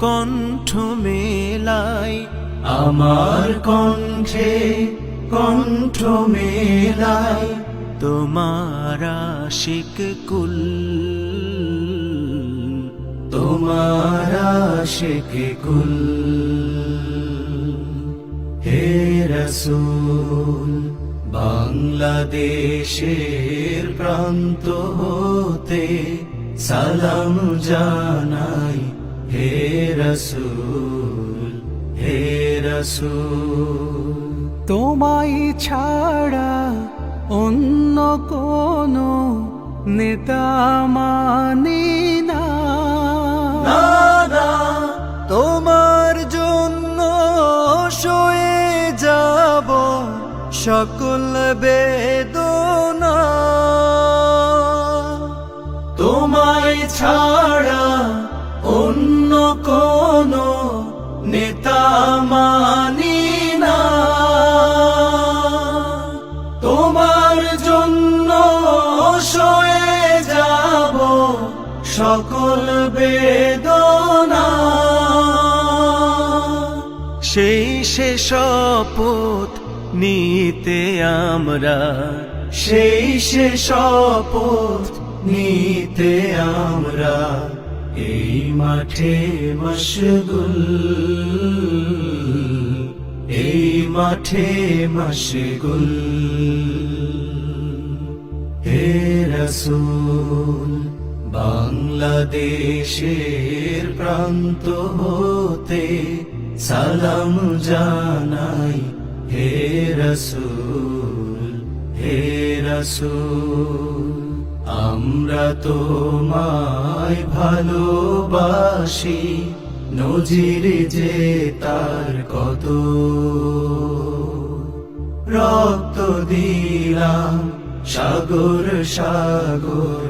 কণ্ঠ মেলাই, আমার কণ্ঠে কণ্ঠ মেলাই, তোমার আশিক কুল। তোমার আশিক কুল। হে রসুল, বাংলাদেশের প্রান্ত হতে সালাম জানাই। রসুল হে রসুল। তোমায় ছাড়া অন্য কোনো নেতা মানি না। তোমার জন্য সয়ে যাব সকল বেদনা। তোমায় ছাড়া সকল বেদনা। সেই সে শপথ নিতে আমরা, সেই সে শপথ নিতে আমরা, এই মাঠে মশগুল, এই মাঠে মশগুল। হে রসুল বাংলাদেশের প্রান্ত হতে সালাম জানাই হে রসুল হে রসুল। আমরা তোমায় ভালোবাসি, নজির যে তার কত। রক্ত দিলাম সাগর সাগর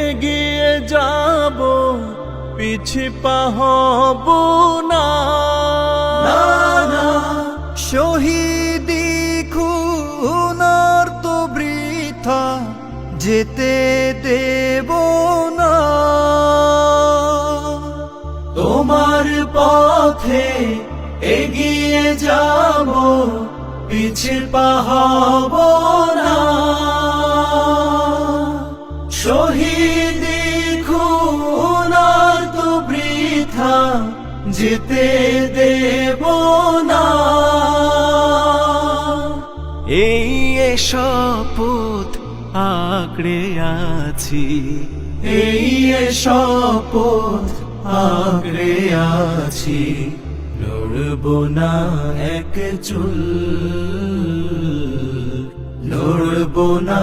এগিয়ে যাব পিছি পাহব না। শহীদি খুনার তো বৃথা যেতে দেব না। তোমার পথে এগিয়ে যাব পিছে পাহব না। শহীদ খুনার তো বৃথা যেতে দেব না। এই শপথ আঁকড়ে আছি। এই শপথ আঁকড়ে আছি। লড়ব না এক চুল লড়ব না